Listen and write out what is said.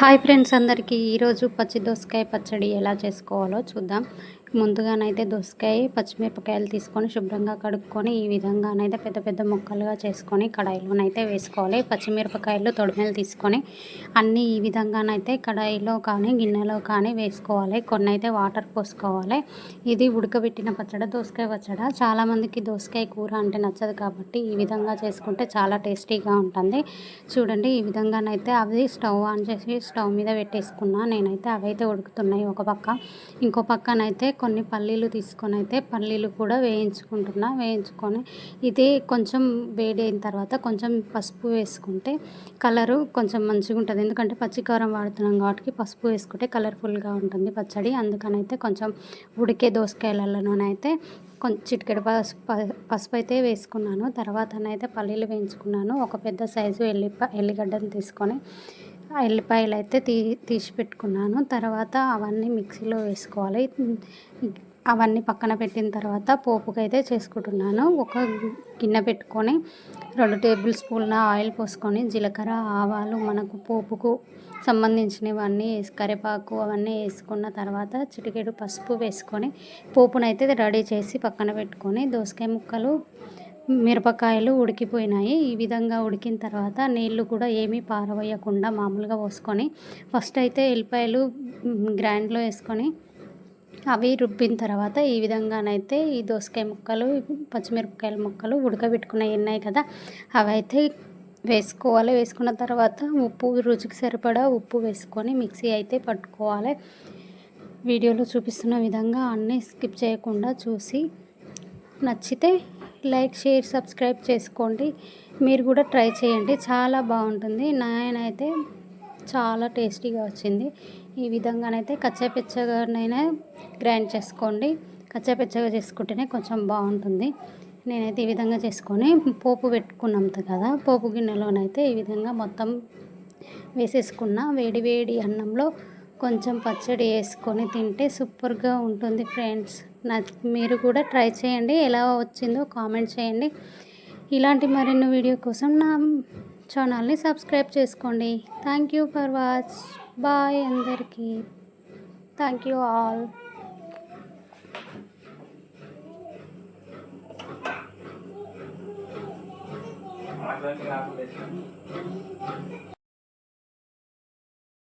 Hi friends అందరికీ. ఈరోజు పచ్చి దోసకాయ పచ్చడి ఎలా చేసుకోవాలో చూద్దాం. ముందుగానైతే దోసకాయ పచ్చిమిరపకాయలు తీసుకొని శుభ్రంగా కడుక్కొని ఈ విధంగానైతే పెద్ద పెద్ద ముక్కలుగా చేసుకొని కడాయిలోనైతే వేసుకోవాలి. పచ్చిమిరపకాయలు తొడిమేలు తీసుకొని అన్నీ ఈ విధంగానైతే కడాయిలో కానీ గిన్నెలో కానీ వేసుకోవాలి. కొన్ని అయితే వాటర్ పోసుకోవాలి. ఇది ఉడకబెట్టిన పచ్చడి దోసకాయ పచ్చడి. చాలామందికి దోసకాయ కూర అంటే నచ్చదు కాబట్టి ఈ విధంగా చేసుకుంటే చాలా టేస్టీగా ఉంటుంది. చూడండి ఈ విధంగానైతే అవి స్టవ్ ఆన్ చేసి స్టవ్ మీద పెట్టేసుకున్నా నేనైతే అవైతే ఉడుకుతున్నాయి ఒక పక్క. ఇంకో పక్కనైతే కొన్ని పల్లీలు తీసుకొని అయితే పల్లీలు కూడా వేయించుకుంటున్నా. వేయించుకొని ఇది కొంచెం వేడి అయిన తర్వాత కొంచెం పసుపు వేసుకుంటే కలరు కొంచెం మంచిగా ఉంటుంది. ఎందుకంటే పచ్చికారం వాడుతున్నాం కాబట్టి పసుపు వేసుకుంటే కలర్ఫుల్గా ఉంటుంది పచ్చడి. అందుకనైతే కొంచెం ఉడికే దోసకాయలలోనైతే కొంచెం చిటికెడు పసుపు పసుపు అయితే వేసుకున్నాను. తర్వాతనైతే పల్లీలు వేయించుకున్నాను. ఒక పెద్ద సైజు ఎల్లి ఎల్లిగడ్డలు తీసుకొని ఎల్లిపాయలు అయితే తీ తీసి పెట్టుకున్నాను. తర్వాత అవన్నీ మిక్సీలో వేసుకోవాలి. అవన్నీ పక్కన పెట్టిన తర్వాత పోపుకైతే చేసుకుంటున్నాను. ఒక గిన్నె పెట్టుకొని రెండు టేబుల్ స్పూన్ల ఆయిల్ పోసుకొని జీలకర్ర ఆవాలు మనకు పోపుకు సంబంధించినవన్నీ కరివేపాకు అవన్నీ వేసుకున్న తర్వాత చిటికెడు పసుపు వేసుకొని పోపునైతే రెడీ చేసి పక్కన పెట్టుకొని దోసకాయ ముక్కలు మిరపకాయలు ఉడికిపోయినాయి. ఈ విధంగా ఉడికిన తర్వాత నీళ్ళు కూడా ఏమీ పారవేయకుండా మామూలుగా పోసుకొని ఫస్ట్ అయితే ఎల్లిపాయలు గ్రైండ్లో వేసుకొని అవి రుబ్బిన తర్వాత ఈ విధంగానైతే ఈ దోసకాయ ముక్కలు పచ్చిమిరపకాయల ముక్కలు ఉడకబెట్టుకున్నవి ఉన్నాయి కదా అవి అయితే వేసుకోవాలి. వేసుకున్న తర్వాత ఉప్పు రుచికి సరిపడా ఉప్పు వేసుకొని మిక్సీ అయితే పట్టుకోవాలి. వీడియోలో చూపిస్తున్న విధంగా అన్నీ స్కిప్ చేయకుండా చూసి నచ్చితే లైక్ షేర్ సబ్స్క్రైబ్ చేసుకోండి. మీరు కూడా ట్రై చేయండి. చాలా బాగుంటుంది. నాయనైతే చాలా టేస్టీగా వచ్చింది. ఈ విధంగానైతే కచ్చాపిచ్చగానైనా గ్రైండ్ చేసుకోండి. కచ్చాపిచ్చగా చేసుకుంటేనే కొంచెం బాగుంటుంది. నేనైతే ఈ విధంగా చేసుకొని పోపు పెట్టుకున్నాం కదా పోపు గిన్నెలోనైతే ఈ విధంగా మొత్తం వేసేసుకున్న. వేడి వేడి అన్నంలో కొంచెం పచ్చడి వేసుకొని తింటే సూపర్గా ఉంటుంది ఫ్రెండ్స్. నా మీరు కూడా ట్రై చేయండి. ఎలా వచ్చిందో కామెంట్ చేయండి. ఇలాంటి మరిన్ని వీడియో కోసం నా ఛానల్ని సబ్స్క్రైబ్ చేసుకోండి. Thank you for watch. Bye అందరికీ. Thank you all.